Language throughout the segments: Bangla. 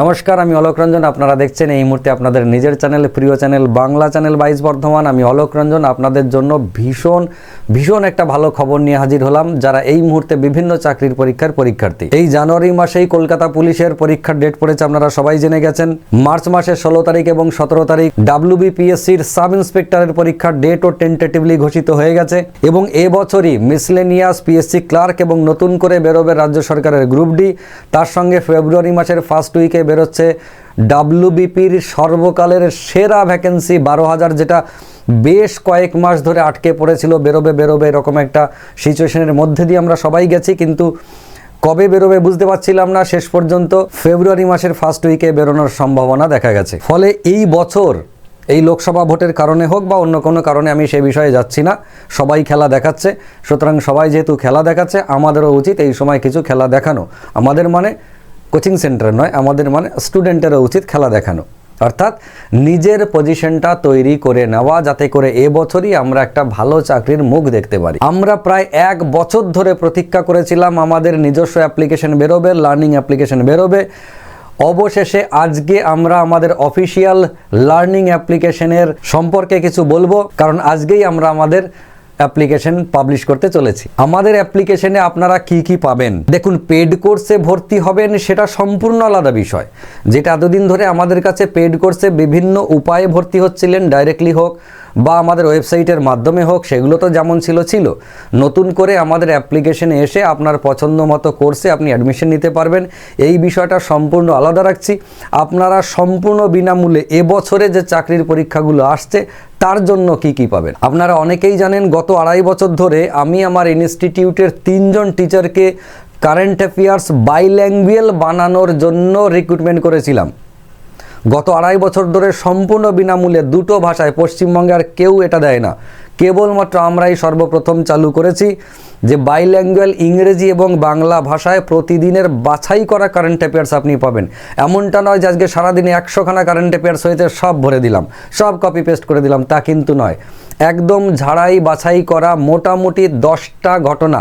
নমস্কার, আমি অলোক রঞ্জন। আপনারা দেখছেন এই মুহূর্তে আপনাদের নিজের চ্যানেল, প্রিয় চ্যানেল, বাংলা চ্যানেল বাইশ বর্ধমান। আমি অলোক রঞ্জন, আপনাদের জন্য ভীষণ ভীষণ একটা ভালো খবর নিয়ে হাজির হলাম, যারা এই মুহূর্তে বিভিন্ন চাকরির পরীক্ষার পরীক্ষার্থী। এই জানুয়ারি মাসেই কলকাতা পুলিশের পরীক্ষার ডেট পড়েছে, আপনারা সবাই জেনে গেছেন। মার্চ মাসের ষোলো তারিখ এবং সতেরো তারিখ ডাব্লিউবিপিএসসির সাব ইন্সপেক্টরের পরীক্ষার ডেটও টেন্টেটিভলি ঘোষিত হয়ে গেছে এবং এবছরই মিসলেনিয়াস পিএসসি ক্লার্ক এবং নতুন করে বেরোবে রাজ্য সরকারের গ্রুপ ডি তার সঙ্গে ফেব্রুয়ারি মাসের ফার্স্ট উইকে বেরোচ্ছে। ডাব্লিউবিপির সর্বকালের সেরা ভ্যাকেন্সি বারো হাজার, যেটা বেশ কয়েক মাস ধরে আটকে পড়েছিল। বেরোবে বেরোবে এরকম একটা সিচুয়েশনের মধ্যে দিয়ে আমরা সবাই গেছি, কিন্তু কবে বেরোবে বুঝতে পারছিলাম না। শেষ পর্যন্ত ফেব্রুয়ারি মাসের ফার্স্ট উইকে বেরোনোর সম্ভাবনা দেখা গেছে। ফলে এই বছর, এই লোকসভা ভোটের কারণে হোক বা অন্য কোনো কারণে আমি সে বিষয়ে যাচ্ছি না। সবাই খেলা দেখাচ্ছে। সুতরাং সবাই যেহেতু খেলা দেখাচ্ছে, আমাদেরও উচিত এই সময় কিছু খেলা দেখানো। আমাদের মানে কোচিং সেন্টার নয়, আমাদের মানে স্টুডেন্টেরও উচিত খেলা দেখানো। অর্থাৎ নিজের পজিশনটা তৈরি করে নেওয়া, যাতে করে এবছরই আমরা একটা ভালো চাকরির মুখ দেখতে পারি। আমরা প্রায় এক বছর ধরে প্রতীক্ষা করেছিলাম, আমাদের নিজস্ব অ্যাপ্লিকেশন বেরোবে, লার্নিং অ্যাপ্লিকেশন বেরোবে। অবশেষে আজকে আমরা আমাদের অফিসিয়াল লার্নিং অ্যাপ্লিকেশনের সম্পর্কে কিছু বলব, কারণ আজকেই আমরা আমাদের অ্যাপ্লিকেশন পাবলিশ করতে চলেছি। আমাদের অ্যাপ্লিকেশনে আপনারা কি কি পাবেন? দেখুন পেড কোর্সে ভর্তি হবেন সেটা সম্পূর্ণ আলাদা বিষয়। যেটা এতদিন ধরে আমাদের কাছে পেড কোর্সে বিভিন্ন উপায়ে ভর্তি হচ্ছিলেন ডাইরেক্টলি হোক বা আমাদের ওয়েবসাইটের মাধ্যমে হোক, সেগুলো তো যেমন ছিল ছিল। নতুন করে আমাদের অ্যাপ্লিকেশনে এসে আপনার পছন্দ মতো কোর্সে আপনি অ্যাডমিশন নিতে পারবেন। এই বিষয়টা সম্পূর্ণ আলাদা রাখছি। আপনারা সম্পূর্ণ বিনামূল্যে এবছরে যে চাকরির পরীক্ষাগুলো আসছে, তার জন্য কি কি পাবেন? আপনারা অনেকেই জানেন, গত আড়াই বছর ধরে আমি আমার ইনস্টিটিউটের তিনজন টিচারকে কারেন্ট অ্যাফেয়ার্স বাইল্যাঙ্গুয়েল বানানোর জন্য রিক্রুটমেন্ট করেছিলাম। গত আড়াই বছর ধরে সম্পূর্ণ বিনামূল্যে দুটো ভাষায় পশ্চিমবঙ্গে আর কেউ এটা দেয় না। কেবলমাত্র আমরাই সর্বপ্রথম চালু করেছি যে বাইল্যাঙ্গুয়াল ইংরেজি এবং বাংলা ভাষায় প্রতিদিনের বাছাই করা কারেন্ট অ্যাফেয়ার্স আপনি পাবেন। এমনটা নয় যে আজকে সারাদিনে একশোখানা কারেন্ট অ্যাফেয়ার্স হয়েছে, সব ভরে দিলাম, সব কপি পেস্ট করে দিলাম, তা কিন্তু নয়। একদম ঝাড়াই বাছাই করা মোটামুটি দশটা ঘটনা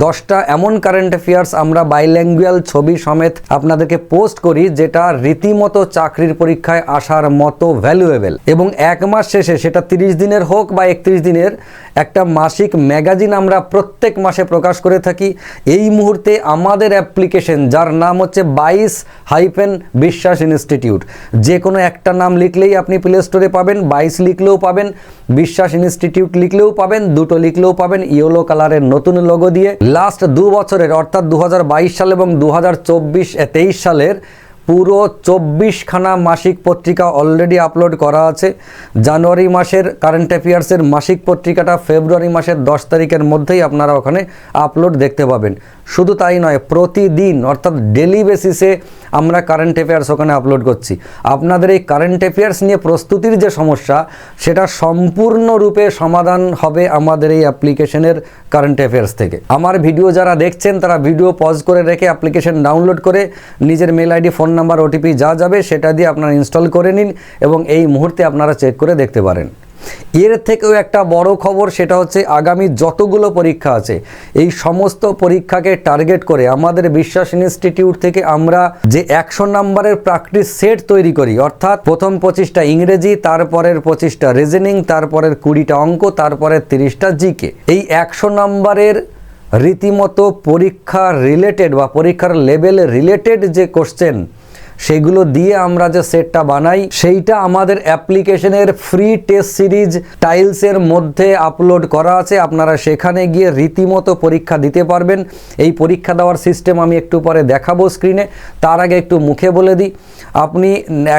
দশটা এমন কারেন্ট অ্যাফেয়ার্স আমরা বাইল্যাঙ্গুয়াল ছবি সমেত আপনাদেরকে পোস্ট করি যেটা রীতিমতো চাকরির পরীক্ষায় আসার মতো ভ্যালুয়েবল এবং এক মাস শেষে, সেটা তিরিশ দিনের হোক বা একত্রিশ দিনের, একটা মাসিক ম্যাগাজিন আমরা প্রত্যেক মাসে প্রকাশ করে থাকি। এই মুহূর্তে আমাদের অ্যাপ্লিকেশন যার নাম হচ্ছে বাইশ হাইফেন বিশ্বাস ইনস্টিটিউট। যে কোনো একটা নাম লিখলেই আপনি প্লে স্টোরে পাবেন, বাইশ লিখলেও পাবেন, বিশ্বাস ইনস্টিটিউট লিখলেও পাবেন, দুটো লিখলেও পাবেন ইয়েলো কালারের নতুন লোগো দিয়ে। লাস্ট দু বছরের, অর্থাৎ দু হাজার বাইশ সাল এবং দু হাজার সালের পুরো চব্বিশখানা মাসিক পত্রিকা অলরেডি আপলোড করা আছে। জানুয়ারি মাসের কারেন্ট অ্যাফেয়ার্সের মাসিক পত্রিকাটা ফেব্রুয়ারি মাসের দশ তারিখের মধ্যেই আপনারা ওখানে আপলোড দেখতে পাবেন। শুধু তাই নয়, প্রতিদিন, অর্থাৎ ডেলি বেসিসে আমরা কারেন্ট অ্যাফেয়ার্স ওখানে আপলোড করছি। আপনাদের এই কারেন্ট অ্যাফেয়ার্স নিয়ে প্রস্তুতির যে সমস্যা, সেটা সম্পূর্ণরূপে সমাধান হবে আমাদের এই অ্যাপ্লিকেশনের কারেন্ট অ্যাফেয়ার্স থেকে। আমার ভিডিও যারা দেখছেন, তারা ভিডিও পজ করে রেখে অ্যাপ্লিকেশন ডাউনলোড করে নিজের mail ID phone number OTP যা যাবে, সেটা দিয়ে আপনারা ইনস্টল করে নিন এবং এই মুহূর্তে আপনারা চেক করে দেখতে পারেন। এর থেকেও একটা বড় খবর সেটা হচ্ছে আগামী যতগুলো পরীক্ষা আছে, এই সমস্ত পরীক্ষাকে টার্গেট করে আমাদের বিশ্বাস ইনস্টিটিউট থেকে আমরা যে একশো নাম্বারের প্র্যাকটিস সেট তৈরি করি, অর্থাৎ প্রথম পঁচিশটা ইংরেজি, তারপরের পঁচিশটা রিজনিং, তারপরের কুড়িটা অঙ্ক, তারপরের তিরিশটা জিকে। এই একশো নাম্বারের রীতিমতো পরীক্ষা রিলেটেড বা পরীক্ষার লেভেল রিলেটেড যে কোশ্চেন সেগুলো দিয়ে আমরা যে সেটটা বানাই, সেইটা আমাদের অ্যাপ্লিকেশনের ফ্রি টেস্ট সিরিজ টাইলসের মধ্যে আপলোড করা আছে। আপনারা সেখানে গিয়ে রীতিমতো পরীক্ষা দিতে পারবেন। এই পরীক্ষা দেওয়ার সিস্টেম আমি একটু পরে দেখাবো স্ক্রিনে তার আগে একটু মুখে বলে দিই, আপনি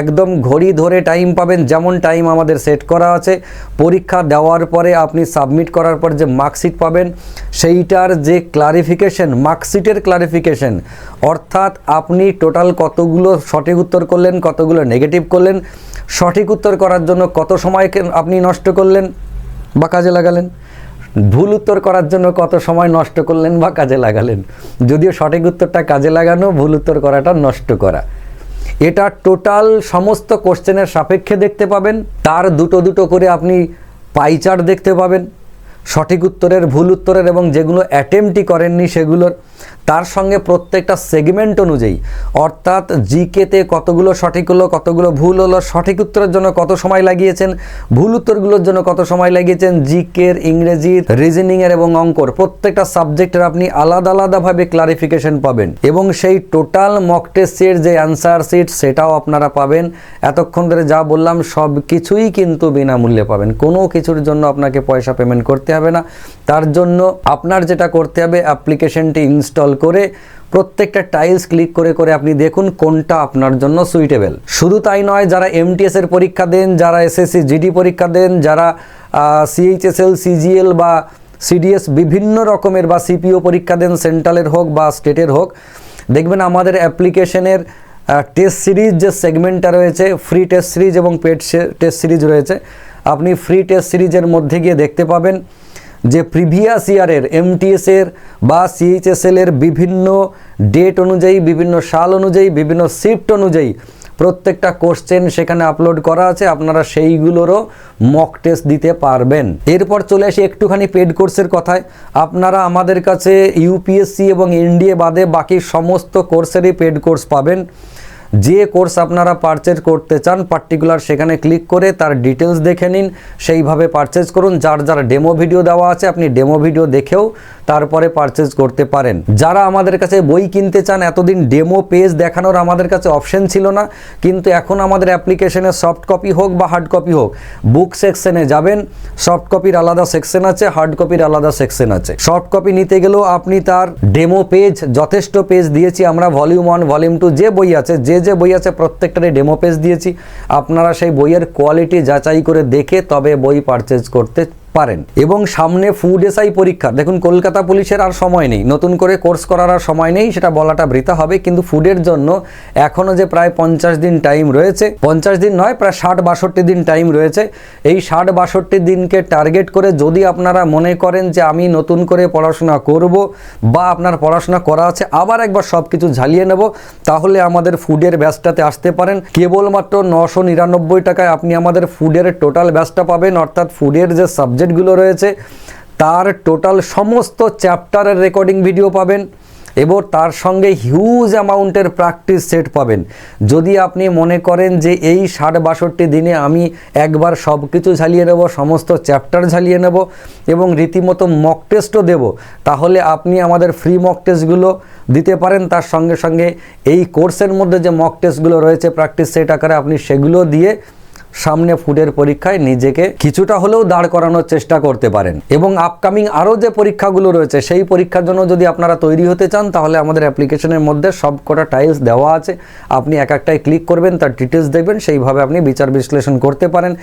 একদম ঘড়ি ধরে টাইম পাবেন, যেমন টাইম আমাদের সেট করা আছে। পরীক্ষা দেওয়ার পরে আপনি সাবমিট করার পর যে মার্কশিট পাবেন, সেইটার যে ক্লারিফিকেশন মার্কশিটের ক্লারিফিকেশন অর্থাৎ আপনি টোটাল কতগুলো সঠিক উত্তর করলেন, কতগুলো নেগেটিভ করলেন, সঠিক উত্তর করার জন্য কত সময় আপনি নষ্ট করলেন বা কাজে লাগালেন? ভুল উত্তর করার জন্য কত সময় নষ্ট করলেন বা কাজে লাগালেন? যদিও সঠিক উত্তরটা কাজে লাগানো, ভুল উত্তর করাটা নষ্ট করা। এটা টোটাল সমস্ত কোশ্চেনের সাপেক্ষে দেখতে পাবেন, তার দুটো দুটো করে আপনি পাইচার্ট দেখতে পাবেন। সঠিক উত্তরের, ভুল উত্তরের এবং যেগুলো অ্যাটেম্পটি করেননি সেগুলোর তার সঙ্গে প্রত্যেকটা সেগমেন্ট অনুযায়ী। অর্থাৎ জিকেতে কতগুলো সঠিক হলো, কতগুলো ভুল হলো, সঠিক উত্তরের জন্য কত সময় লাগিয়েছেন, ভুল উত্তরগুলোর জন্য কত সময় লাগিয়েছেন, জিকের ইংরেজি রিজনিংয়ের এবং অঙ্কর, প্রত্যেকটা সাবজেক্টের আপনি আলাদা আলাদাভাবে ক্লারিফিকেশন পাবেন। এবং সেই টোটাল মক টেস্টের যে অ্যান্সার শিট সেটাও আপনারা পাবেন। এতক্ষণ ধরে যা বললাম, সব কিছুই কিন্তু বিনামূল্যে পাবেন। কোনো কিছুর জন্য আপনাকে পয়সা পেমেন্ট করতে হবে না। তার জন্য আপনার যেটা করতে হবে অ্যাপ্লিকেশনটি ইনস্টল করে প্রত্যেকটা টাইলস ক্লিক করে করে আপনি দেখুন কোনটা আপনার জন্য সুইটেবল। শুধু তাই নয়, যারা এমটিএস এর পরীক্ষা দেন, যারা এসএসসি জিডি পরীক্ষা দেন, যারা সিএইচএসএল সিজিএল বা সিডিএস বিভিন্ন রকমের বা সিপিও পরীক্ষা দেন, সেন্ট্রালের হোক বা স্টেটের হোক, দেখবেন আমাদের অ্যাপ্লিকেশনের টেস্ট সিরিজ যে সেগমেন্টটা রয়েছে ফ্রি টেস্ট সিরিজ এবং পেড টেস্ট সিরিজ রয়েছে, আপনি ফ্রি টেস্ট সিরিজের মধ্যে গিয়ে দেখতে পাবেন। যে প্রিভিয়াস ইয়ারের এমটিএসের বা সিএইচএসএল এর বিভিন্ন ডেট অনুযায়ী, বিভিন্ন সাল অনুযায়ী, বিভিন্ন শিফট অনুযায়ী প্রত্যেকটা কোশ্চেন সেখানে আপলোড করা আছে। আপনারা সেইগুলোরও মক টেস্ট দিতে পারবেন। এরপর চলে আসি একটুখানি পেড কোর্সের কথায়। আপনারা আমাদের কাছে ইউপিএসসি এবং এনডিএ বাদে বাকি সমস্ত কোর্সেরই পেড কোর্স পাবেন। যে কোর্স আপনারা পারচেজ করতে চান পার্টিকুলার সেখানে ক্লিক করে তার ডিটেলস দেখে নিন। সেইভাবে পারচেজ করুন। যার যার ডেমো ভিডিও দেওয়া আছে, আপনি ডেমো ভিডিও দেখেও তারপরে পারচেজ করতে পারেন। যারা আমাদের কাছে বই কিনতে চান, এতদিন ডেমো পেজ দেখানোর আমাদের কাছে অপশন ছিল না, কিন্তু এখন আমাদের অ্যাপ্লিকেশনে সফট কপি হোক বা হার্ড কপি হোক বুক সেকশনে যাবেন সফট কপির আলাদা সেকশন আছে হার্ড কপির আলাদা সেকশন আছে। সফট কপি নিতে গেলেও আপনি তার ডেমো পেজ যথেষ্ট পেজ দিয়েছি, আমরা ভলিউম ওয়ান ভলিউম টু যে বই আছে, যে যে বই আছে প্রত্যেকটারই ডেমো পেজ দিয়েছি। আপনারা সেই বইয়ের কোয়ালিটি যাচাই করে দেখে তবে বই পারচেজ করতে পারেন। এবং সামনে ফুড এসআই পরীক্ষা। দেখুন, কলকাতা পুলিশের আর সময় নেই। নতুন করে কোর্স করার আর সময় নেই, সেটা বলাটা বৃথা হবে। কিন্তু ফুডের জন্য এখনও যে প্রায় পঞ্চাশ দিন টাইম রয়েছে, পঞ্চাশ দিন নয়, প্রায় ষাট বাষট্টি দিন টাইম রয়েছে। এই ষাট বাষট্টি দিনকে টার্গেট করে যদি আপনারা মনে করেন যে আমি নতুন করে পড়াশোনা করব বা আপনার পড়াশোনা করা আছে, আবার একবার সব কিছু ঝালিয়ে নেব, তাহলে আমাদের ফুডের ব্যাচটাতে আসতে পারেন। কেবলমাত্র নশো নিরানব্বই টাকায় আপনি আমাদের ফুডের টোটাল ব্যাচটা পাবেন, অর্থাৎ ফুডের যে সাবজেক্টগুলো রয়েছে, তার টোটাল সমস্ত চ্যাপ্টারের রেকর্ডিং ভিডিও পাবেন এবং তার সঙ্গে হিউজ অ্যামাউন্টের প্র্যাকটিস সেট পাবেন। যদি আপনি মনে করেন যে এই ষাট বাষট্টি দিনে আমি একবার সব কিছু ঝালিয়ে নেব, সমস্ত চ্যাপ্টার ঝালিয়ে নেব এবং রীতিমতো মক টেস্টও দেব, তাহলে আপনি আমাদের ফ্রি মক টেস্টগুলো দিতে পারেন। তার সঙ্গে সঙ্গে এই কোর্সের মধ্যে যে মক টেস্টগুলো রয়েছে প্র্যাকটিস সেট আকারে আপনি সেগুলো দিয়ে সামনে ফুডের পরীক্ষায় নিজেকে কিছুটা হলেও দাঁড় করানোর চেষ্টা করতে পারেন। এবং আপকামিং আরও যে পরীক্ষাগুলো রয়েছে, সেই পরীক্ষার জন্য যদি আপনারা তৈরি হতে চান, তাহলে আমাদের অ্যাপ্লিকেশনের মধ্যে সব কটা টাইলস দেওয়া আছে। আপনি এক একটাই ক্লিক করবেন, তার ডিটেলস দেখবেন, সেইভাবে আপনি বিচার বিশ্লেষণ করতে পারেন।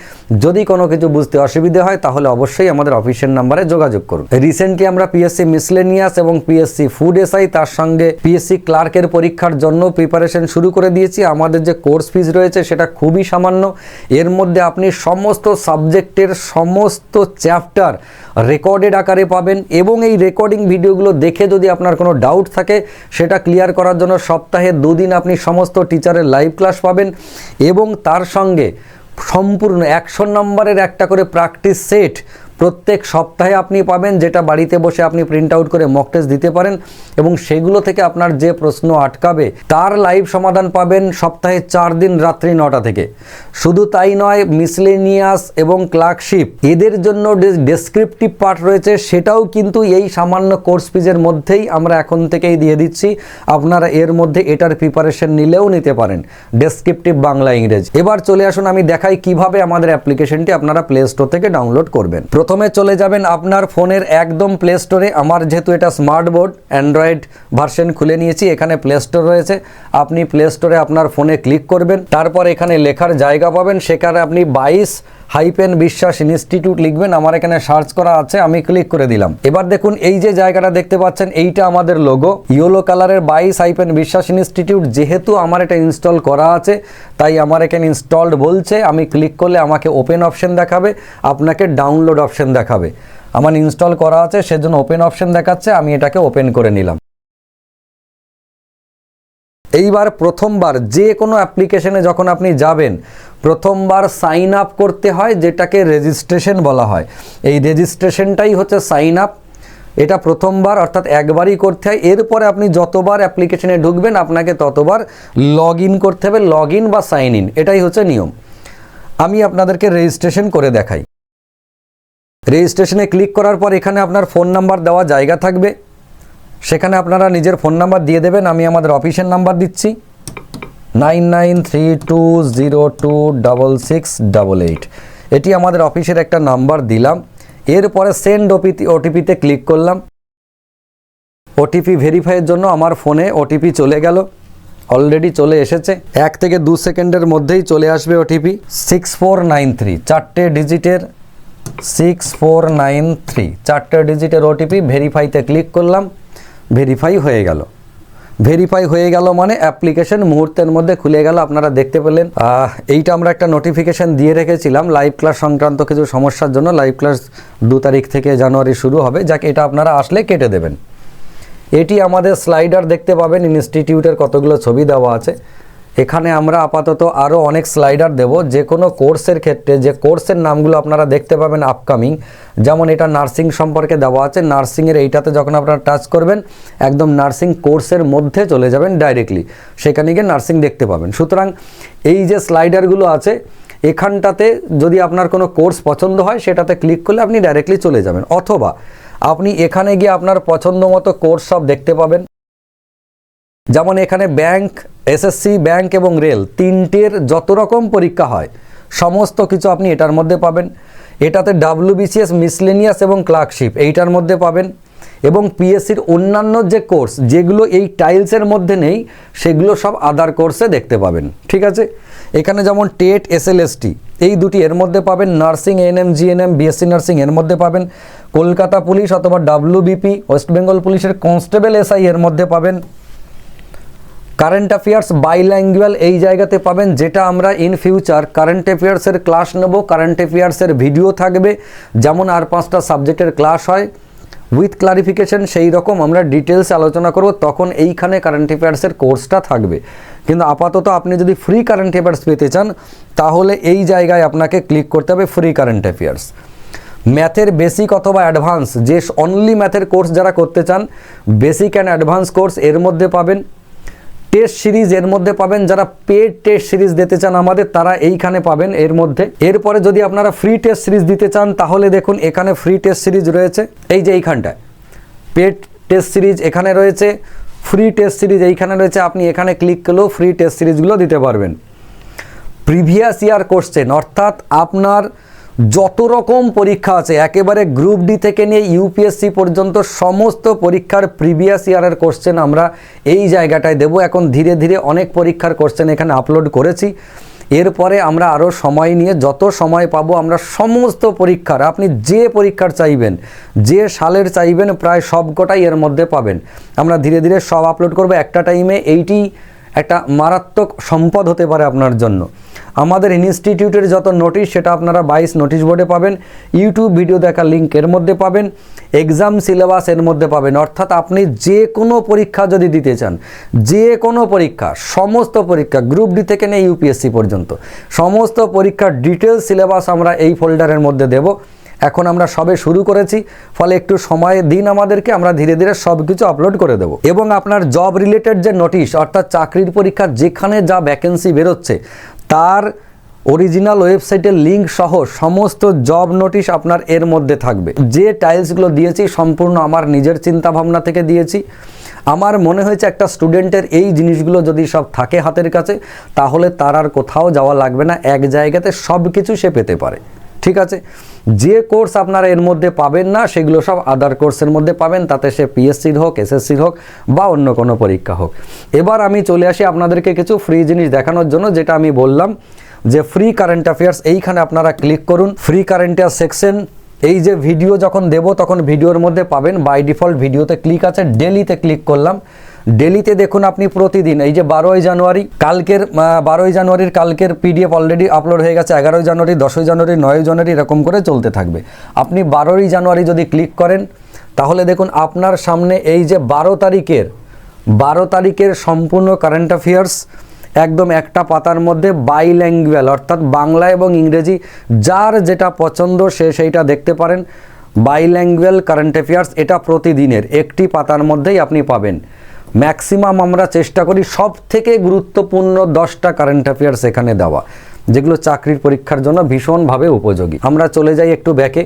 যদি কোনো কিছু বুঝতে অসুবিধে হয়, তাহলে অবশ্যই আমাদের অফিসের নাম্বারে যোগাযোগ করুন। রিসেন্টলি আমরা পিএসসি মিসলেনিয়াস এবং পিএসসি ফুড এসআই তার সঙ্গে পিএসসি ক্লার্কের পরীক্ষার জন্য প্রিপারেশন শুরু করে দিয়েছি। আমাদের যে কোর্স ফিজ রয়েছে, সেটা খুবই সামান্য। এর মধ্যে আপনি সমস্ত সাবজেক্টের সমস্ত চ্যাপ্টার রেকর্ডেড আকারে পাবেন এবং এই রেকর্ডিং ভিডিওগুলো দেখে যদি আপনার কোনো ডাউট থাকে, সেটা ক্লিয়ার করার জন্য সপ্তাহে দুদিন আপনি সমস্ত টিচারের লাইভ ক্লাস পাবেন এবং তার সঙ্গে সম্পূর্ণ একশো নম্বরের একটা করে প্র্যাকটিস সেট প্রত্যেক সপ্তাহে আপনি পাবেন যেটা বাড়িতে বসে আপনি প্রিন্ট আউট করে মক টেস্ট দিতে পারেন এবং সেগুলো থেকে আপনার যে প্রশ্ন আটকাবে, তার লাইভ সমাধান পাবেন সপ্তাহে চার দিন রাত্রি নটা থেকে। শুধু তাই নয় মিসলেনিয়াস এবং ক্লার্কশিপ এদের জন্য ডেসক্রিপটিভ পার্ট রয়েছে সেটাও কিন্তু এই সামান্য কোর্স ফিজের মধ্যেই আমরা এখন থেকেই দিয়ে দিচ্ছি। আপনারা এর মধ্যে এটার প্রিপারেশন নিলেও নিতে পারেন। ডেসক্রিপটিভ বাংলা ইংরেজি। এবার চলে আসুন, আমি দেখাই কীভাবে আমাদের অ্যাপ্লিকেশনটি আপনারা প্লে স্টোর থেকে ডাউনলোড করবেন। প্রথমে চলে যাবেন আপনার ফোনের একদম প্লে স্টোরে আমার যেহেতু এটা স্মার্ট বোর্ড অ্যান্ড্রয়েড ভার্সন খুলে নিয়েছি, এখানে প্লে স্টোর রয়েছে। আপনি প্লে স্টোরে আপনার ফোনে ক্লিক করবেন। তারপর এখানে লেখার জায়গা পাবেন। সেখানে আপনি বাইশ হাইপেন বিশ্বাস ইনস্টিটিউট লিখবেন, আমার এখানে সার্চ করা আছে, আমি ক্লিক করে দিলাম। এবার দেখুন, এই যে জায়গাটা দেখতে পাচ্ছেন, এইটা আমাদের লোগো ইয়েলো কালারের বাইশ হাইপেন বিশ্বাস ইনস্টিটিউট, যেহেতু আমার এটা ইনস্টল করা আছে, তাই আমার এখানে ইনস্টলড বলছে, আমি ক্লিক করলে আমাকে ওপেন অপশন দেখাবে, আপনাকে ডাউনলোড অপশন দেখাবে। আমার ইনস্টল করা আছে, সেজন্য ওপেন অপশন দেখাচ্ছে, আমি এটাকে ওপেন করে নিলাম। এইবার প্রথমবার যে কোনো অ্যাপ্লিকেশনে যখন আপনি যাবেন প্রথমবার সাইন আপ করতে হয়, যেটাকে রেজিস্ট্রেশন বলা হয়। এই রেজিস্ট্রেশনটাই হচ্ছে সাইন আপ এটা প্রথমবার, অর্থাৎ একবারই করতে হয়। এরপরে আপনি যতবার অ্যাপ্লিকেশনে ঢুকবেন, আপনাকে ততবার লগ ইন করতে হবে লগ ইন বা সাইন ইন এটাই হচ্ছে নিয়ম। আমি আপনাদেরকে রেজিস্ট্রেশন করে দেখাই। রেজিস্ট্রেশনে ক্লিক করার পর এখানে আপনার ফোন নাম্বার দেওয়া জায়গা থাকবে। সেখানে আপনারা নিজের ফোন নাম্বার দিয়ে দেবেন। আমি আমাদের অফিসের নাম্বার দিচ্ছি। Nine nine three two zero two double six double eight. এটি আমাদের অফিসের একটা নাম্বার দিলাম। এরপরে সেন্ড ওপিটি, ওটিপিতে ক্লিক করলাম। ওটিপি ভেরিফাইয়ের জন্য আমার ফোনে ওটিপি চলে গেল। অলরেডি চলে এসেছে। এক থেকে দু সেকেন্ডের মধ্যেই চলে আসবে OTP. Six four nine three চারটে ডিজিটের সিক্স ফোর নাইন থ্রি চারটে ডিজিটের ওটিপি ভেরিফাইতে ক্লিক করলাম। ভেরিফাই হয়ে গেল। ভেরিফাই হয়ে গেল মানে অ্যাপ্লিকেশন মুহূর্তের মধ্যে খুলে গেল, আপনারা দেখতে পেলেন। এইটা আমরা একটা নোটিফিকেশন দিয়ে রেখেছিলাম লাইভ ক্লাস সংক্রান্ত কিছু সমস্যার জন্য। লাইভ ক্লাস দু তারিখ থেকে জানুয়ারি শুরু হবে, যাকে, এটা আপনারা আসলে কেটে দেবেন। এটি আমাদের স্লাইডার দেখতে পাবেন ইনস্টিটিউটের কতগুলো ছবি দেওয়া আছে। এখানে আমরা আপাতত আরও অনেক স্লাইডার দেব। যে কোনো কোর্সের ক্ষেত্রে, যে কোর্সের নামগুলো আপনারা দেখতে পাবেন আপকামিং যেমন এটা নার্সিং সম্পর্কে দেওয়া আছে। নার্সিংয়ের এইটাতে যখন আপনারা টাচ করবেন, একদম নার্সিং কোর্সের মধ্যে চলে যাবেন ডাইরেক্টলি সেখানে গিয়ে নার্সিং দেখতে পাবেন। সুতরাং এই যে স্লাইডারগুলো আছে, এখানটাতে যদি আপনার কোনো কোর্স পছন্দ হয়, সেটাতে ক্লিক করলে আপনি ডাইরেক্টলি চলে যাবেন। অথবা আপনি এখানে গিয়ে আপনার পছন্দ মতো কোর্স সব দেখতে পাবেন। যেমন এখানে ব্যাংক, এসএসসি, ব্যাংক এবং রেল তিনটের যত রকম পরীক্ষা হয়, সমস্ত কিছু আপনি এটার মধ্যে পাবেন। এটাতে ডাব্লিউবিসিএস, মিসলেনিয়াস এবং ক্লার্কশিপ এইটার মধ্যে পাবেন এবং পিএসসির অন্যান্য যে কোর্স যেগুলো এই টাইলসের মধ্যে নেই, সেগুলো সব আদার কোর্সে দেখতে পাবেন। ঠিক আছে? এখানে যেমন টেট, এসএলএসটি এই দুটি এর মধ্যে পাবেন, nursing ANM GNM, BSc nursing এর মধ্যে পাবেন। কলকাতা পুলিশ অথবা ডাব্লিউবিপি, ওয়েস্ট বেঙ্গল পুলিশের কনস্টেবল এসআই এর মধ্যে পাবেন। কারেন্ট অ্যাফেয়ার্স বাইল্যাঙ্গুয়াল এই জায়গাতে পাবেন, যেটা আমরা ইন ফিউচার কারেন্ট অ্যাফেয়ার্সের ক্লাস নেব কারেন্ট অ্যাফেয়ার্সের ভিডিও থাকবে। যেমন আর পাঁচটা সাবজেক্টের ক্লাস হয়। উইথ ক্লারিফিকেশন সেই রকম আমরা ডিটেলস আলোচনা করব, তখন এইখানে কারেন্ট অ্যাফেয়ার্সের কোর্সটা থাকবে। কিন্তু আপাতত আপনি যদি ফ্রি কারেন্ট অ্যাফেয়ার্স পেতে চান, তাহলে এই জায়গায় আপনাকে ক্লিক করতে হবে ফ্রি কারেন্ট অ্যাফেয়ার্স ম্যাথের বেসিক অথবা অ্যাডভান্স যে অনলি ম্যাথের কোর্স যারা করতে চান বেসিক অ্যান্ড অ্যাডভান্স কোর্স এর মধ্যে পাবেন। টেস্ট সিরিজ এর মধ্যে পাবেন। যারা পেড টেস্ট সিরিজ দিতে চান আমাদের, তারা এইখানে পাবেন এর মধ্যে। এরপরে যদি আপনারা ফ্রি টেস্ট সিরিজ দিতে চান, তাহলে দেখুন এখানে ফ্রি টেস্ট সিরিজ রয়েছে। এই যে এইখানটায়। পেড টেস্ট সিরিজ এখানে রয়েছে। ফ্রি টেস্ট সিরিজ এইখানে রয়েছে। আপনি এখানে ক্লিক করলেও ফ্রি টেস্ট সিরিজগুলো দিতে পারবেন। প্রিভিয়াস ইয়ার কোশ্চেন, অর্থাৎ আপনার যত রকম পরীক্ষা আছে, একেবারে গ্রুপ ডি থেকে নিয়ে ইউপিএসসি পর্যন্ত সমস্ত পরীক্ষার প্রিভিয়াস ইয়ারের কোশ্চেন আমরা এই জায়গাটায় দেব। এখন ধীরে ধীরে অনেক পরীক্ষার কোশ্চেন এখানে আপলোড করেছি। এরপরে আমরা আরও সময় নিয়ে যত সময় পাবো আমরা সমস্ত পরীক্ষার, আপনি যে পরীক্ষার চাইবেন, যে সালের চাইবেন, প্রায় সবকটাই এর মধ্যে পাবেন। আমরা ধীরে ধীরে সব আপলোড করব। একটা টাইমে এইটি একটা মারাত্মক সম্পদ হতে পারে আপনার জন্য। আমাদের ইনস্টিটিউটের যত নোটিশ, সেটা আপনারা বাইশ নোটিশ বোর্ডে পাবেন। ইউটিউব ভিডিও দেখা লিঙ্ক এর মধ্যে পাবেন। এক্সাম সিলেবাস এর মধ্যে পাবেন। অর্থাৎ আপনি যে কোনো পরীক্ষা যদি দিতে চান, যে কোনো পরীক্ষা, সমস্ত পরীক্ষা, গ্রুপ ডি থেকে নিয়ে ইউপিএসসি পর্যন্ত, সমস্ত পরীক্ষার ডিটেলস সিলেবাস আমরা এই ফোল্ডারের মধ্যে দেবো। এখন আমরা সবে শুরু করেছি, ফলে একটু সময় দিন আমাদেরকে, আমরা ধীরে ধীরে সব কিছু আপলোড করে দেবো। এবং আপনার জব রিলেটেড যে নোটিশ, অর্থাৎ চাকরির পরীক্ষা, যেখানে যা ভ্যাকেন্সি বেরোচ্ছে তার অরিজিনাল ওয়েবসাইটের লিঙ্ক সহ সমস্ত জব নোটিশ আপনার এর মধ্যে থাকবে। যে টাইলসগুলো দিয়েছি সম্পূর্ণ আমার নিজের চিন্তা ভাবনা থেকে দিয়েছি। আমার মনে হয়েছে একটা স্টুডেন্টের এই জিনিসগুলো যদি সব থাকে হাতের কাছে, তাহলে তার আর কোথাও যাওয়া লাগবে না। এক জায়গাতে সব কিছু সে পেতে পারে। ঠিক আছে? যে কোর্স আপনারা এর মধ্যে পাবেন না, সেগুলো সব আদার কোর্সের মধ্যে পাবেন। তাতে সে পিএসসির হোক এসএসসির হোক বা অন্য কোনো পরীক্ষা হোক। এবার আমি চলে আসি আপনাদেরকে কিছু ফ্রি জিনিস দেখানোর জন্য, যেটা আমি বললাম যে ফ্রি কারেন্ট অ্যাফেয়ার্স এইখানে আপনারা ক্লিক করুন। ফ্রি কারেন্ট অ্যাফেয়ার্স সেকশন এই যে ভিডিও যখন দেব, তখন ভিডিওর মধ্যে পাবেন। বাই ডিফল্ট ভিডিওতে ক্লিক আছে ডেলিতে ক্লিক করলাম। ডেলিতে দেখুন আপনি প্রতিদিন, এই যে বারোই জানুয়ারি, কালকের বারোই জানুয়ারির কালকের পিডিএফ অলরেডি আপলোড হয়ে গেছে, এগারোই জানুয়ারি, দশই জানুয়ারি, নয়ই জানুয়ারি, এরকম করে চলতে থাকবে। আপনি বারোই জানুয়ারি যদি ক্লিক করেন, তাহলে দেখুন আপনার সামনে এই যে বারো তারিখের বারো তারিখের সম্পূর্ণ কারেন্ট অ্যাফেয়ার্স একদম একটা পাতার মধ্যে বাই বাইল্যাঙ্গুয়াল অর্থাৎ বাংলা এবং ইংরেজি, যার যেটা পছন্দ সে সেইটা দেখতে পারেন। বাই বাইল্যাঙ্গুয়াল কারেন্ট অ্যাফেয়ার্স এটা প্রতিদিনের, একটি পাতার মধ্যেই আপনি পাবেন। ম্যাক্সিমাম আমরা চেষ্টা করি সব থেকে গুরুত্বপূর্ণ দশটা কারেন্ট অ্যাফেয়ার্স এখানে দেওয়া, যেগুলো চাকরির পরীক্ষার জন্য ভীষণভাবে উপযোগী। আমরা চলে যাই একটু ব্যাকে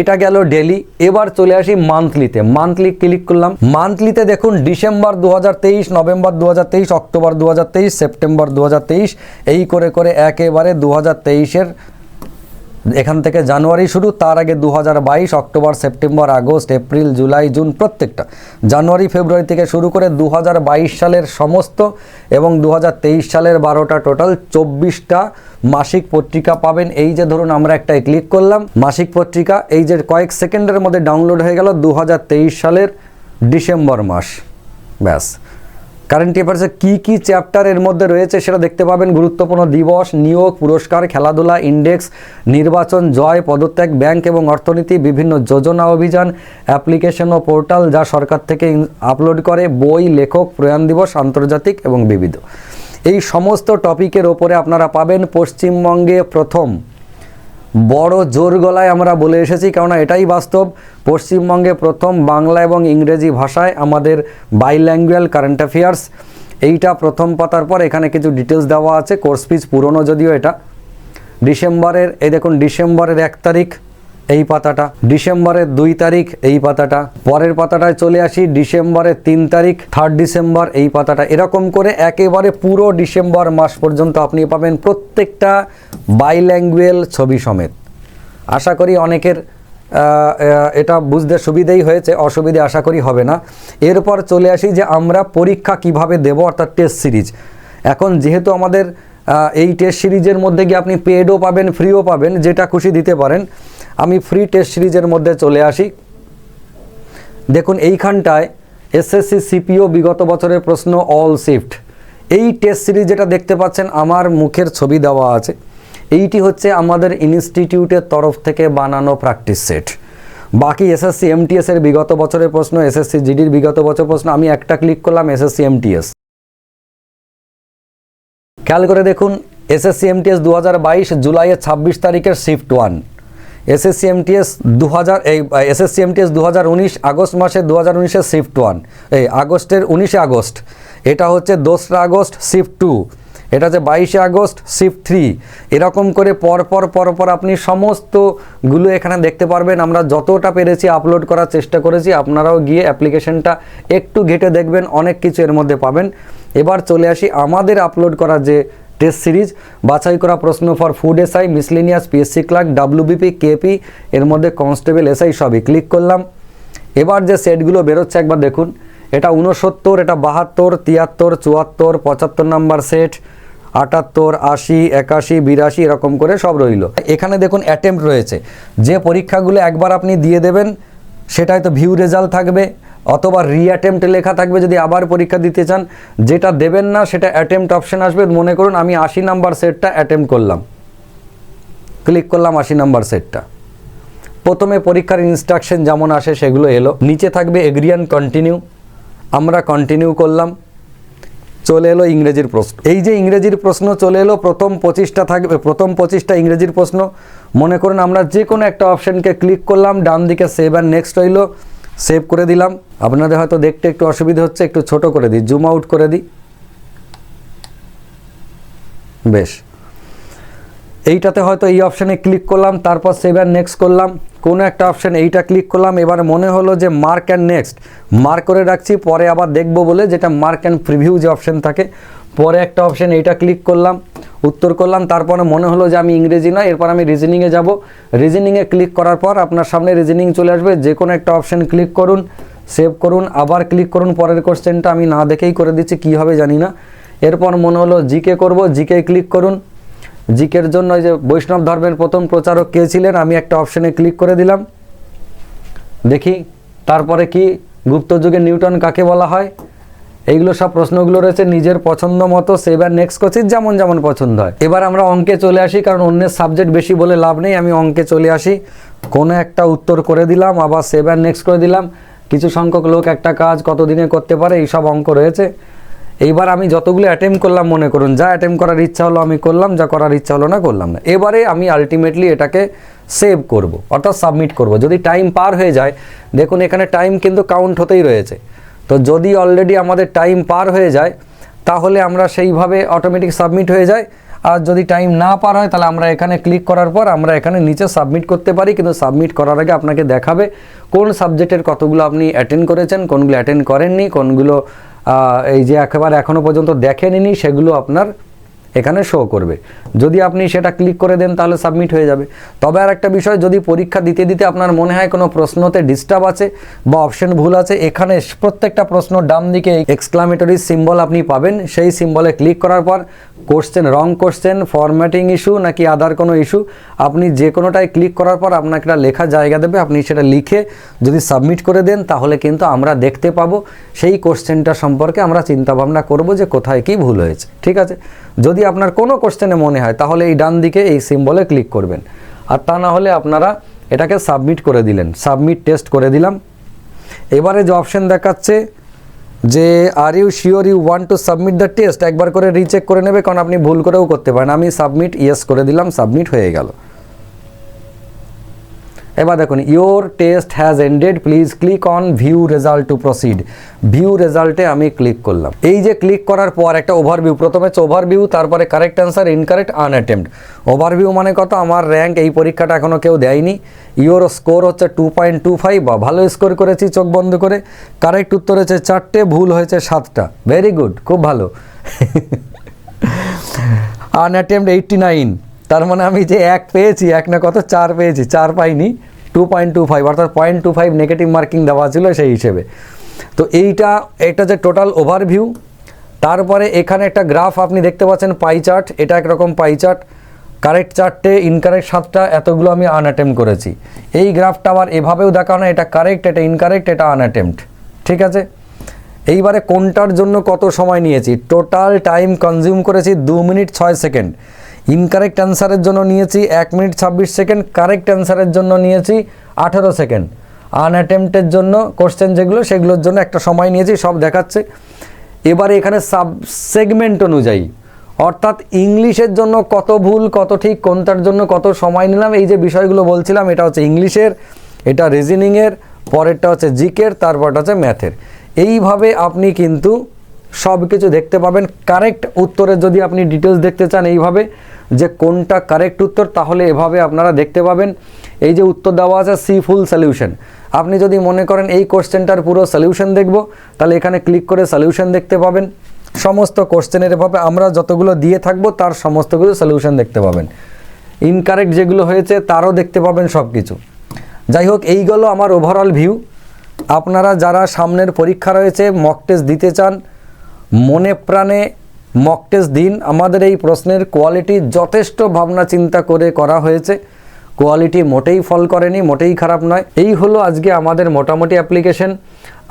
এটা গেল ডেলি এবার চলে আসি মান্থলিতে মান্থলি ক্লিক করলাম। মান্থলিতে দেখুন ডিসেম্বর দু হাজার তেইশ নভেম্বর দু হাজার তেইশ অক্টোবর দু হাজার তেইশ সেপ্টেম্বর দু হাজার তেইশ, এই করে করে একেবারে দু হাজার এখান থেকে জানুয়ারি শুরু, তার আগে দু হাজার বাইশ অক্টোবর, September, August, April, July, June প্রত্যেকটা। জানুয়ারি, ফেব্রুয়ারি থেকে শুরু করে দু হাজার বাইশ সালের সমস্ত এবং দু হাজার তেইশ সালের বারোটা টোটাল চব্বিশটা মাসিক পত্রিকা পাবেন। এই যে ধরুন আমরা একটাই ক্লিক করলাম, মাসিক পত্রিকা, এই যে কয়েক সেকেন্ডের মধ্যে ডাউনলোড হয়ে গেল দু হাজার তেইশ সালের ডিসেম্বর মাস। ব্যাস। কারেন্ট অ্যাফেয়ার্সে কী কী চ্যাপ্টার এর মধ্যে রয়েছে সেটা দেখতে পাবেন। গুরুত্বপূর্ণ দিবস, নিয়োগ, পুরস্কার, খেলাধুলা ইন্ডেক্স নির্বাচন, জয়, পদত্যাগ ব্যাংক এবং অর্থনীতি, বিভিন্ন যোজনা অভিযান অ্যাপ্লিকেশন ও পোর্টাল যা সরকার থেকে আপলোড করে, বই, লেখক, প্রয়াণ দিবস, আন্তর্জাতিক এবং বিবিধ। এই সমস্ত টপিকের ওপরে আপনারা পাবেন পশ্চিমবঙ্গে প্রথম। বড় জোর গলায় আমরা বলে এসেছি, কেননা এটাই বাস্তব। পশ্চিমবঙ্গে প্রথম বাংলা এবং ইংরেজি ভাষায় আমাদের বাইল্যাঙ্গুয়াল কারেন্ট অ্যাফেয়ার্স এইটা প্রথম পাতার পর এখানে কিছু ডিটেলস দেওয়া আছে কোর্স ফিজ পুরনো যদিও এটা। ডিসেম্বরের, এই দেখুন, ডিসেম্বরের এক তারিখ। এই পাতাটা। ডিসেম্বরের দুই তারিখ এই পাতাটা। পরের পাতাটায় চলে আসি, ডিসেম্বরের তিন তারিখ থার্ড ডিসেম্বর এই পাতাটা। এরকম করে একেবারে পুরো ডিসেম্বর মাস পর্যন্ত আপনি পাবেন প্রত্যেকটা বাইল্যাঙ্গুয়েল ছবি সমেত। আশা করি অনেকের এটা বুঝতে সুবিধেই হয়েছে, অসুবিধে আশা করি হবে না। এরপর চলে আসি যে আমরা পরীক্ষা কীভাবে দেব, অর্থাৎ টেস্ট সিরিজ এখন যেহেতু আমাদের এই টেস্ট সিরিজের মধ্যে গিয়ে আপনি পেডও পাবেন ফ্রিও পাবেন, যেটা খুশি দিতে পারেন আমি ফ্রি টেস্ট সিরিজের মধ্যে চলে আসি। দেখুন, এইখানটায় এসএসসি সিপিও বিগত বছরের প্রশ্ন অল শিফট এই টেস্ট সিরিজ যেটা দেখতে পাচ্ছেন, আমার মুখের ছবি দেওয়া আছে। এইটি হচ্ছে আমাদের ইনস্টিটিউটের তরফ থেকে বানানো প্র্যাকটিস সেট বাকি এসএসসি এমটিএস এর বিগত বছরের প্রশ্ন এসএসসি জিডির বিগত বছর প্রশ্ন, আমি একটা ক্লিক করলাম এসএসসি এমটিএস খেয়াল করে দেখুন এসএসসি এমটিএস দু হাজার বাইশ জুলাইয়ের ছাব্বিশ তারিখের শিফট ওয়ান এসএসসি এমটিএস দু হাজার এই এসএসসি এমটিএস দু উনিশ, আগস্ট মাসে দু হাজার উনিশের শিফট ওয়ান। এই আগস্টের উনিশে আগস্ট। এটা হচ্ছে দোসরা আগস্ট, শিফট টু। এটা হচ্ছে বাইশে আগস্ট, শিফট থ্রি। এরকম করে পরপর পর পর পর আপনি সমস্তগুলো এখানে দেখতে পারবেন। আমরা যতটা পেরেছি আপলোড করার চেষ্টা করেছি। আপনারাও গিয়ে অ্যাপ্লিকেশনটা একটু ঘেটে দেখবেন, অনেক কিছু এর মধ্যে পাবেন। এবার চলে আসি আমাদের আপলোড করা যে টেস্ট সিরিজ। বাছাই করা প্রশ্ন for food SI miscellaneous PSC clerk WBP KP এর মধ্যে কনস্টেবল এসআই সবই ক্লিক করলাম। এবার যে সেটগুলো বেরোচ্ছে একবার দেখুন। এটা উনসত্তর এটা বাহাত্তর, তিয়াত্তর, চুয়াত্তর, পঁচাত্তর নাম্বার সেট আটাত্তর, আশি, একাশি, বিরাশি, এরকম করে সব রইল। এখানে দেখুন অ্যাটেম্প রয়েছে। যে পরীক্ষাগুলো একবার আপনি দিয়ে দেবেন, সেটাই তো ভিউ রেজাল্ট থাকবে। অথবা রিঅ্যাটেম্পটে লেখা থাকবে যদি আবার পরীক্ষা দিতে চান, যেটা দেবেন না, সেটা অ্যাটেম্পট অপশন আসবে। মনে করুন আমি আশি নাম্বার সেটটা অ্যাটেম্প করলাম। ক্লিক করলাম আশি নাম্বার সেটটা প্রথমে পরীক্ষার ইনস্ট্রাকশন যেমন আসে সেগুলো এলো। নিচে থাকবে এগ্রিয়ান কন্টিনিউ আমরা কন্টিনিউ করলাম। চলে এলো ইংরেজির প্রশ্ন। এই যে ইংরেজির প্রশ্ন চলে এলো, প্রথম পঁচিশটা থাকবে প্রথম পঁচিশটা ইংরেজির প্রশ্ন। মনে করুন আমরা যে কোনো একটা অপশানকে ক্লিক করলাম ডান দিকে সেভ অ্যান্ড নেক্সট হইল সেভ করে দিলাম। আপনাদের হয়তো দেখতে একটু অসুবিধা হচ্ছে, একটু ছোট করে দিই। জুম আউট করে দিই। বেশ। এইটাতে হয়তো এই অপশানে ক্লিক করলাম, তারপর সেভ অ্যান্ড নেক্সট করলাম। কোনো একটা অপশান এইটা ক্লিক করলাম, এবার মনে হলো যে মার্ক অ্যান্ড নেক্সট। মার্ক করে রাখছি, পরে আবার দেখব বলে, যেটা মার্ক অ্যান্ড প্রিভিউ যে অপশান থাকে, পরে একটা অপশান এইটা ক্লিক করলাম। উত্তর করলাম, তারপরে মনে হলো যে আমি ইংরেজি নয়, এরপর আমি রিজনিংয়ে যাব। রিজনিংয়ে ক্লিক করার পর আপনার সামনে রিজনিং চলে আসবে যে কোনো একটা অপশান ক্লিক করুন সেভ করুন, আবার ক্লিক করুন, পরের কোশ্চেনটা আমি না দেখেই করে দিচ্ছি, কী হবে জানি না। এরপর মনে হলো জিকে করব জিকে ক্লিক করুন। জিকের জন্য যে বৈষ্ণব ধর্মের প্রথম প্রচারক কে ছিলেন, আমি একটা অপশানে ক্লিক করে দিলাম। দেখি, তারপরে কি, গুপ্ত যুগে নিউটন কাকে বলা হয়? এইগুলো সব প্রশ্নগুলো রয়েছে নিজের পছন্দ মতো সেবার নেক্সট করছি, যেমন যেমন পছন্দ হয়। এবার আমরা অঙ্কে চলে আসি, কারণ অন্যের সাবজেক্ট বেশি বলে লাভ নেই, আমি অঙ্কে চলে আসি। কোনো একটা উত্তর করে দিলাম, আবার সেবার নেক্সট করে দিলাম। কিছু সংখ্যক লোক একটা কাজ কত দিনে করতে পারে এই সব অঙ্ক রয়েছে। এইবার আমি যতগুলো অ্যাটেম্প করলাম, মনে করুন, যা অ্যাটেম্প করার ইচ্ছা হলো আমি করলাম, যা করার ইচ্ছা হলো না করলাম না। এবারে আমি আলটিমেটলি এটাকে সেভ করব, অর্থাৎ সাবমিট করব। যদি টাইম পার হয়ে যায়, দেখুন এখানে টাইম কিন্তু কাউন্ট হতেই রয়েছে। তো যদি অলরেডি আমাদের টাইম পার হয়ে যায়, তাহলে আমরা সেইভাবে অটোমেটিক সাবমিট হয়ে যায়। আর যদি টাইম না পার হয়, তাহলে আমরা এখানে ক্লিক করার পর আমরা এখানে নিচে সাবমিট করতে পারি। কিন্তু সাবমিট করার আগে আপনাকে দেখাবে কোন সাবজেক্টের কতগুলো আপনি অ্যাটেন্ড করেছেন, কোনগুলো অ্যাটেন্ড করেননি, কোনগুলো এই যে একেবারে এখনও পর্যন্ত দেখেনি সেগুলো আপনার এখানে শো করবে। যদি আপনি সেটা ক্লিক করে দেন তাহলে সাবমিট হয়ে যাবে। তবে আর একটা বিষয়, যদি পরীক্ষা দিতে দিতে আপনার মনে হয় কোনো প্রশ্নতে ডিস্টার্ব আছে বা অপশন ভুল আছে, এখানে প্রত্যেকটা প্রশ্ন ডান দিকে এক্সক্লামেটরি সিম্বল আপনি পাবেন। সেই সিম্বলে ক্লিক করার পর question wrong question formatting issue নাকি আদার কোনো ইস্যু আপনি যে কোনোটায় ক্লিক করার পর আপনাকে একটা লেখা জায়গা দেবে, আপনি সেটা লিখে যদি সাবমিট করে দেন তাহলে কিন্তু আমরা দেখতে পাবো। সেই কোশ্চেনটা সম্পর্কে আমরা চিন্তা ভাবনা করব যে কোথায় কি ভুল হয়েছে। ঠিক আছে? যদি আপনার কোনো কোশ্চেনে মনে হয়, তাহলে এই ডান দিকে এই সিম্বলে ক্লিক করবেন। আর তা না হলে আপনারা এটাকে সাবমিট করে দিলেন। সাবমিট টেস্ট করে দিলাম। এবারে যে অপশন দেখাচ্ছে যে are you sure you want to submit the test একবার করে রিচেক করে নেবে, কারণ আপনি ভুল করেও করতে পারেন। আমি সাবমিট ইয়েস করে দিলাম সাবমিট হয়ে গেল। এবার দেখুন your test has ended please click on view result to proceed view রেজাল্টে আমি ক্লিক করলাম। এই যে ক্লিক করার পর একটা ওভারভিউ প্রথমে হচ্ছে ওভারভিউ তারপরে correct answer incorrect unattempted overview মানে কত? আমার র্যাঙ্ক এই পরীক্ষাটা এখনও কেউ দেয়নি। ইওর স্কোর হচ্ছে টু পয়েন্ট টু ফাইভ বা ভালো স্কোর করেছি চোখ বন্ধ করে। কারেক্ট উত্তর হয়েছে চারটে, ভুল হয়েছে সাতটা। ভেরি গুড খুব ভালো। আনঅ্যাটেম্পড এইটটি নাইন তার মানে আমি যে এক পেয়েছি, এক না কত, চার পেয়েছি, চার পাইনি টু পয়েন্ট টু ফাইভ অর্থাৎ point two five negative marking দেওয়া ছিল সেই হিসেবে। তো এইটা, এটা যে টোটাল ওভারভিউ তারপরে এখানে একটা গ্রাফ আপনি দেখতে পাচ্ছেন পাই চার্ট এটা একরকম পাই চার্ট কারেক্ট চারটে ইনকারেক্ট সাতটা, এতগুলো আমি আনঅ্যাটেম্প করেছি। এই গ্রাফটা আবার এভাবেও দেখানো এটা কারেক্ট এটা ইনকারেক্ট এটা আনঅ্যাটেম্পড ঠিক আছে? এইবারে কোনটার জন্য কত সময় নিয়েছি? টোটাল টাইম কনজিউম করেছি দু মিনিট ছয় সেকেন্ড ইনকারেক্ট অ্যান্সারের জন্য নিয়েছি এক মিনিট ছাব্বিশ সেকেন্ড, কারেক্ট অ্যান্সারের জন্য নিয়েছি আঠেরো সেকেন্ড। আনঅ্যাটেম্পটের জন্য কোশ্চেন যেগুলো, সেগুলোর জন্য একটা সময় নিয়েছি, সব দেখাচ্ছে। এবারে এখানে সাব সেগমেন্ট অনুযায়ী, অর্থাৎ ইংলিশের জন্য কত ভুল, কত ঠিক, কোনটার জন্য কত সময় নিলাম, এই যে বিষয়গুলো বলছিলাম, এটা হচ্ছে ইংলিশের, এটা রিজনিংয়ের, পরেরটা হচ্ছে জিকের, তারপরটা হচ্ছে ম্যাথের। এইভাবে আপনি কিন্তু সব কিছু দেখতে পাবেন। কারেক্ট উত্তরের যদি আপনি ডিটেলস দেখতে চান এইভাবে যে কোনটা কারেক্ট উত্তর, তাহলে এভাবে আপনারা দেখতে পাবেন। এই যে উত্তর দেওয়া আছে সি ফুল সলিউশন আপনি যদি মনে করেন এই কোশ্চেনটার পুরো সলিউশন দেখব, তাহলে এখানে ক্লিক করে সলিউশন দেখতে পাবেন। সমস্ত কোশ্চেনের এভাবে আমরা যতগুলো দিয়ে থাকব, তার সমস্তগুলো সলিউশন দেখতে পাবেন। ইনকারেক্ট যেগুলো হয়েছে, তারও দেখতে পাবেন সব কিছু যাই হোক, এই গেল আমার ওভারঅল ভিউ আপনারা যারা সামনের পরীক্ষা রয়েছে মক টেস্ট দিতে চান, মনে প্রাণে মক টেস্ট দিন। আমাদের এই প্রশ্নের কোয়ালিটি যথেষ্ট ভাবনা চিন্তা করে করা হয়েছে। কোয়ালিটি মোটেই ফল করেনি, মোটেই খারাপ নয়। এই হলো আজকে আমাদের মোটামুটি অ্যাপ্লিকেশন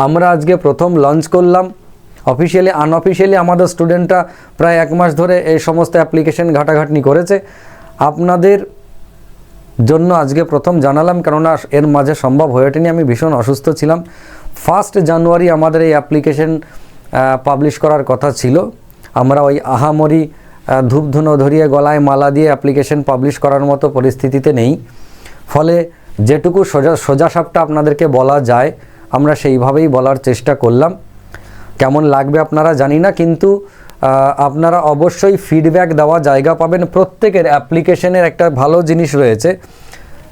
আমরা আজকে প্রথম লঞ্চ করলাম। অফিসিয়ালি আনঅফিসিয়ালি আমাদের স্টুডেন্টরা প্রায় এক মাস ধরে এই সমস্ত অ্যাপ্লিকেশন ঘাটাঘাটনি করেছে। আপনাদের জন্য আজকে প্রথম জানালাম, কেননা এর মাঝে সম্ভব হয়ে ওঠেনি। আমি ভীষণ অসুস্থ ছিলাম। ফার্স্ট জানুয়ারি আমাদের এই অ্যাপ্লিকেশন পাবলিশ করার কথা ছিল। আমরা ওই আহামরি ধূপধুনো ধরিয়ে গলায় মালা দিয়ে অ্যাপ্লিকেশন পাবলিশ করার মতো পরিস্থিতিতে নেই। ফলে যেটুকু সোজা, সোজাসাপটা আপনাদেরকে বলা যায়, আমরা সেইভাবেই বলার চেষ্টা করলাম। কেমন লাগবে আপনারা জানি না, কিন্তু আপনারা অবশ্যই ফিডব্যাক দেওয়া জায়গা পাবেন। প্রত্যেকের অ্যাপ্লিকেশনের একটা ভালো জিনিস রয়েছে,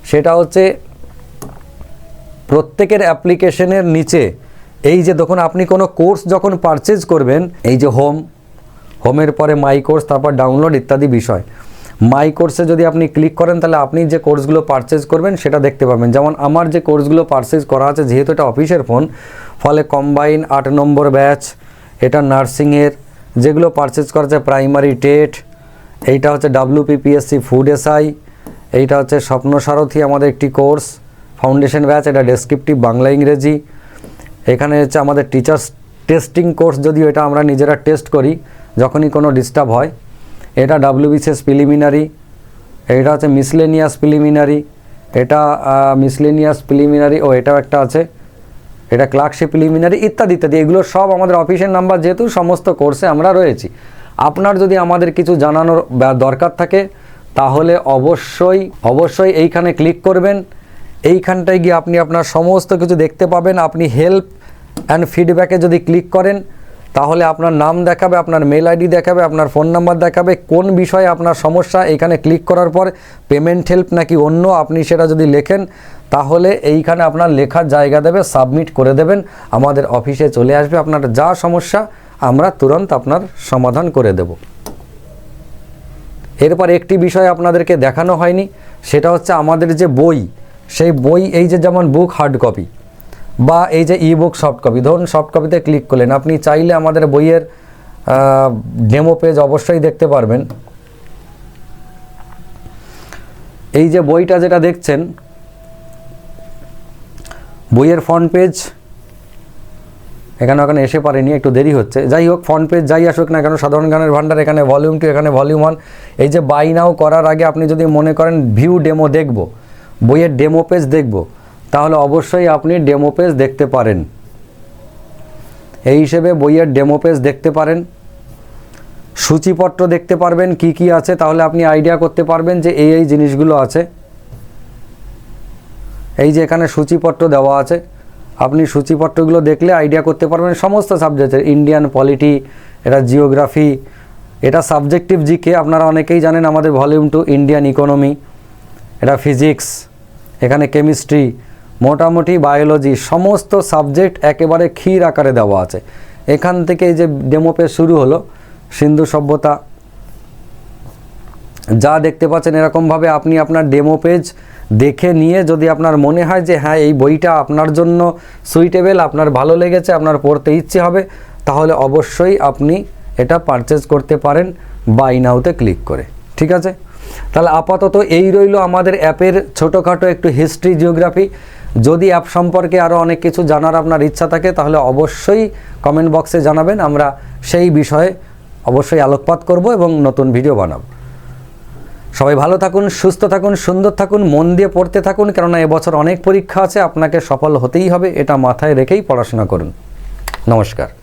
সেটা হচ্ছে প্রত্যেকের অ্যাপ্লিকেশনের নিচে, এই যে দেখুন, আপনি কোনো কোর্স যখন পারচেজ করবেন, এই যে হোম হোমের পরে মাই কোর্স তারপর ডাউনলোড ইত্যাদি বিষয়। মাই কোর্সে যদি আপনি ক্লিক করেন, তাহলে আপনি যে কোর্সগুলো পারচেজ করবেন, সেটা দেখতে পাবেন। যেমন আমার যে কোর্সগুলো পারচেজ করা আছে, যেহেতু এটা অফিসের ফোন ফলে কম্বাইন আট নম্বর ব্যাচ এটা নার্সিংয়ের যেগুলো পারচেজ করা আছে প্রাইমারি টেট, এইটা হচ্ছে ডাব্লিউপিপিএসসি ফুড এসআই এইটা হচ্ছে স্বপ্ন সারথী, আমাদের একটি কোর্স ফাউন্ডেশন ব্যাচ এটা ডেসক্রিপটিভ বাংলা, ইংরেজি। এখানে হচ্ছে আমাদের টিচার্স টেস্টিং কোর্স যদিও এটা আমরা নিজেরা টেস্ট করি যখনই কোনো ডিস্টার্ব হয়, এটা ডাব্লিউবিসিএস প্রিলিমিনারি এটা হচ্ছে মিসলেনিয়াস প্রিলিমিনারি এটা মিসলেনিয়াস প্রিলিমিনারি ও এটাও একটা আছে, এটা ক্লার্কশিপ প্রিলিমিনারি ইত্যাদি ইত্যাদি, এগুলো সব আমাদের অফিসের নাম্বার যেহেতু সমস্ত কোর্সে আমরা রয়েছি। আপনার যদি আমাদের কিছু জানানোর দরকার থাকে, তাহলে অবশ্যই অবশ্যই এইখানে ক্লিক করবেন। এইখানটায় গিয়ে আপনি আপনার সমস্ত কিছু দেখতে পাবেন, আপনি হেল্প অ্যান্ড ফিডব্যাকে যদি ক্লিক করেন তাহলে আপনার নাম দেখাবে, আপনার মেল আইডি দেখাবে, আপনার ফোন নাম্বার দেখাবে, কোন বিষয়ে আপনার সমস্যা, এখানে ক্লিক করার পর পেমেন্ট হেল্প নাকি অন্য, আপনি সেটা যদি লেখেন, তাহলে এইখানে আপনার লেখার জায়গা দেবে সাবমিট করে দেবেন, আমাদের অফিসে চলে আসবে, আপনার যা সমস্যা, আমরা তুরন্ত আপনার সমাধান করে দেব। এরপর একটি বিষয় আপনাদেরকে দেখানো হয়নি, সেটা হচ্ছে আমাদের যে বই, সেই বই, এই যে যেমন বুক হার্ড কপি বা এই যে ই বুক সফট কপি ধরুন সফট কপিতে ক্লিক করলেন, আপনি চাইলে আমাদের বইয়ের ডেমো পেজ অবশ্যই দেখতে পারবেন। এই যে বইটা যেটা দেখছেন, বইয়ের ফ্রন্ট পেজ এখানে ওখানে এসে পারেনি, একটু দেরি হচ্ছে। যাই হোক ফ্রন্ট পেজ যাই আসুক না কেন, সাধারণ গানের ভান্ডার এখানে ভলিউম টু এখানে ভলিউম ওয়ান এই যে বাই নাও করার আগে আপনি যদি মনে করেন ভিউ ডেমো দেখব, বইয়ের ডেমো পেজ দেখব। তাহলে অবশ্যই আপনি ডেমো পেজ দেখতে পারেন। এই হিসেবে বইয়ের ডেমো পেজ দেখতে পারেন। সূচিপত্র দেখতে পারবেন কি কি আছে, তাহলে আপনি আইডিয়া করতে পারবেন যে এই এই জিনিসগুলো আছে। এই যে এখানে সূচিপত্র দেওয়া আছে, আপনি সূচিপত্রগুলো দেখলে আইডিয়া করতে পারবেন সমস্ত সাবজেক্টের ইন্ডিয়ান পলিটি এটা জিওগ্রাফি এটা সাবজেক্টিভ জিকে আপনারা অনেকেই জানেন আমাদের ভলিউম টু ইন্ডিয়ান ইকোনমি এটা ফিজিক্স এখানে কেমিস্ট্রি মোটামুটি বায়োলজি সমস্ত সাবজেক্ট একেবারে ক্ষীর আকারে দেওয়া আছে। এখান থেকে এই যে ডেমো পেজ শুরু হলো, সিন্ধু সভ্যতা, যা দেখতে পাচ্ছেন এরকমভাবে আপনি আপনার ডেমো পেজ দেখে নিয়ে যদি আপনার মনে হয় যে হ্যাঁ এই বইটা আপনার জন্য সুইটেবল আপনার ভালো লেগেছে, আপনার পড়তে ইচ্ছে হবে, তাহলে অবশ্যই আপনি এটা পারচেজ করতে পারেন বাই নাওতে ক্লিক করে। ঠিক আছে? তাহলে আপাতত এই রইল আমাদের অ্যাপের ছোটোখাটো একটু হিস্ট্রি জিওগ্রাফি যদি অ্যাপ সম্পর্কে আরও অনেক কিছু জানার আপনার ইচ্ছা থাকে, তাহলে অবশ্যই কমেন্ট বক্সে জানাবেন। আমরা সেই বিষয়ে অবশ্যই আলোকপাত করব এবং নতুন ভিডিও বানাব। সবাই ভালো থাকুন, সুস্থ থাকুন, সুন্দর থাকুন, মন দিয়ে পড়তে থাকুন, কেননা এবছর অনেক পরীক্ষা আছে, আপনাকে সফল হতেই হবে, এটা মাথায় রেখেই পড়াশোনা করুন। নমস্কার।